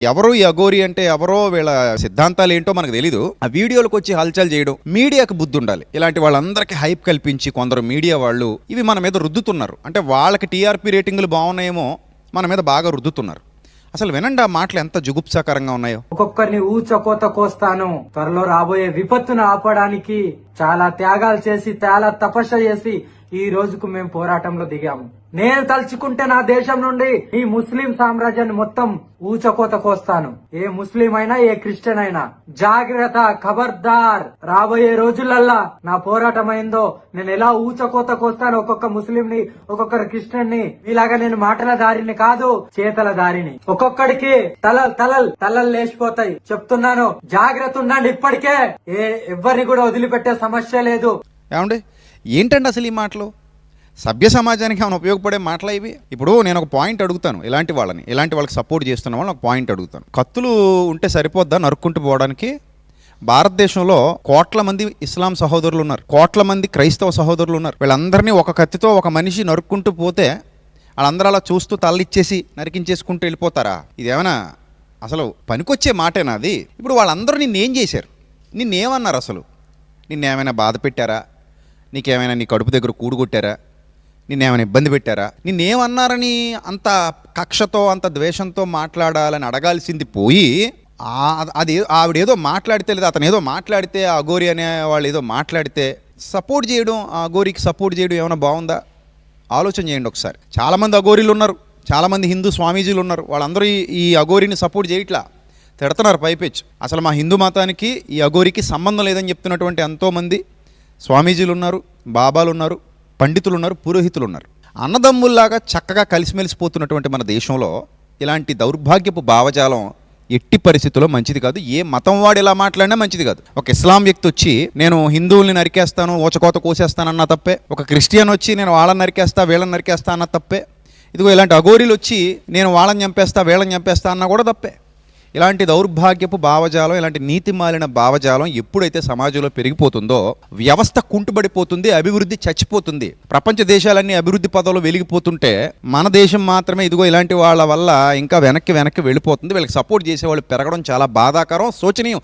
ఎవరు ఈ అఘోరి అంటే ఎవరో వీళ్ళ సిద్ధాంతాలు ఏంటో మనకు తెలీదు. ఆ వీడియోలకు వచ్చి హల్చల్ చేయడం మీడియాకు బుద్ధి ఉండాలి ఇలాంటి వాళ్ళందరికీ హైప్ కల్పించి కొందరు మీడియా వాళ్ళు ఇవి మన మీద రుద్దుతున్నారు. అంటే వాళ్ళకి టీఆర్పీ రేటింగ్లు బాగున్నాయేమో మన మీద బాగా రుద్దుతున్నారు. అసలు వినండి ఆ మాటలు ఎంత జుగుప్సాకరంగా ఉన్నాయో. ఒక్కొక్కరిని ఊచకోత కోస్తాను. త్వరలో రాబోయే విపత్తును ఆపడానికి చాలా త్యాగాలు చేసి చాలా తపస్సు చేసి ఈ రోజుకు మేము పోరాటంలో దిగాము నేను తలుచుకుంటే నా దేశం నుండి ఈ ముస్లిం సామ్రాజ్యాన్ని మొత్తం ఊచకోత కోస్తాను. ఏ ముస్లిం అయినా ఏ క్రిస్టియన్ అయినా జాగ్రత్త ఖబర్దార్. రాబోయే రోజులల్లా నా పోరాటం అయిందో నేను ఎలా ఊచకోత కోస్తాను ఒక్కొక్క ముస్లిం ని ఒక్కొక్క క్రిస్టియన్ని ఇలాగా నేను మాటల దారిని కాదు చేతల దారిని. ఒక్కొక్కడికి తలల్ తలల్ తలలు లేచిపోతాయి. చెప్తున్నాను జాగ్రత్త ఉండండి ఇప్పటికే. ఏ ఎవరిని కూడా వదిలిపెట్టే సమస్య లేదు. ఏమండి? ఏంటండి అసలు ఈ మాటలు? సభ్య సమాజానికి ఏమైనా ఉపయోగపడే మాటలు ఇవి? ఇప్పుడు నేను ఒక పాయింట్ అడుగుతాను ఇలాంటి వాళ్ళని ఇలాంటి వాళ్ళకి సపోర్ట్ చేస్తున్న వాళ్ళని ఒక పాయింట్ అడుగుతాను. కత్తులు ఉంటే సరిపోద్దా నరుక్కుంటూ పోవడానికి? భారతదేశంలో కోట్ల మంది ఇస్లాం సహోదరులు ఉన్నారు కోట్ల మంది క్రైస్తవ సహోదరులు ఉన్నారు. వీళ్ళందరినీ ఒక కత్తితో ఒక మనిషి నరుక్కుంటూ పోతే వాళ్ళందరూ అలా చూస్తూ తలలిచ్చేసి నరికించేసుకుంటూ వెళ్ళిపోతారా? ఇదేమైనా అసలు పనికొచ్చే మాటేనా అది? ఇప్పుడు వాళ్ళందరూ నిన్నేం చేశారు? నిన్నేమన్నారు అసలు? నిన్నేమైనా బాధ పెట్టారా? నీకేమైనా నీ కడుపు దగ్గర కూడుకొట్టారా నిన్నేమైనా ఇబ్బంది పెట్టారా? నిన్నేమన్నారని అంత కక్షతో అంత ద్వేషంతో మాట్లాడాలని అడగాల్సింది పోయి అది అది ఆవిడేదో మాట్లాడితే లేదా అతను ఏదో మాట్లాడితే ఆ అఘోరి అనే వాళ్ళు ఏదో మాట్లాడితే సపోర్ట్ చేయడం ఆ గోరికి సపోర్ట్ చేయడం ఏమైనా బాగుందా? ఆలోచన చేయండి ఒకసారి. చాలామంది అఘోరీలు ఉన్నారు. చాలామంది హిందూ స్వామీజీలు ఉన్నారు. వాళ్ళందరూ ఈ- ఈ అఘోరిని సపోర్ట్ చేయట్లా? తిడుతున్నారు పైపెచ్చు. అసలు మా హిందూ మతానికి ఈ అఘోరికి సంబంధం లేదని చెప్తున్నటువంటి ఎంతోమంది స్వామీజీలు ఉన్నారు బాబాలు ఉన్నారు పండితులు ఉన్నారు పురోహితులు ఉన్నారు అన్నదమ్ముల్లాగా చక్కగా కలిసిమెలిసిపోతున్నటువంటి మన దేశంలో ఇలాంటి దౌర్భాగ్యపు భావజాలం ఎట్టి పరిస్థితుల్లో మంచిది కాదు. ఏ మతం వాడు ఇలా మాట్లాడినా మంచిది కాదు. ఒక ఇస్లాం వ్యక్తి వచ్చి నేను హిందువుల్ని నరికేస్తాను ఓచకోత కోసేస్తాను అన్న తప్పే. ఒక క్రిస్టియన్ వచ్చి నేను వాళ్ళని నరికేస్తా వీళ్ళని నరికేస్తా అన్న తప్పే. ఇదిగో ఇలాంటి అఘోరీలు వచ్చి నేను వాళ్ళని చంపేస్తా వీళ్ళని చంపేస్తా అన్నా కూడా తప్పే. ఇలాంటి దౌర్భాగ్యపు భావజాలం ఇలాంటి నీతి మాలిన భావజాలం ఎప్పుడైతే సమాజంలో పెరిగిపోతుందో వ్యవస్థ కుంటుబడిపోతుంది అభివృద్ధి చచ్చిపోతుంది. ప్రపంచ దేశాలన్నీ అభివృద్ధి పదంలో వెలిగిపోతుంటే మన దేశం మాత్రమే ఇదిగో ఇలాంటి వాళ్ళ వల్ల ఇంకా వెనక్కి వెనక్కి వెళ్ళిపోతుంది. వీళ్ళకి సపోర్ట్ చేసేవాళ్ళు పెరగడం చాలా బాధాకరం శోచనీయం.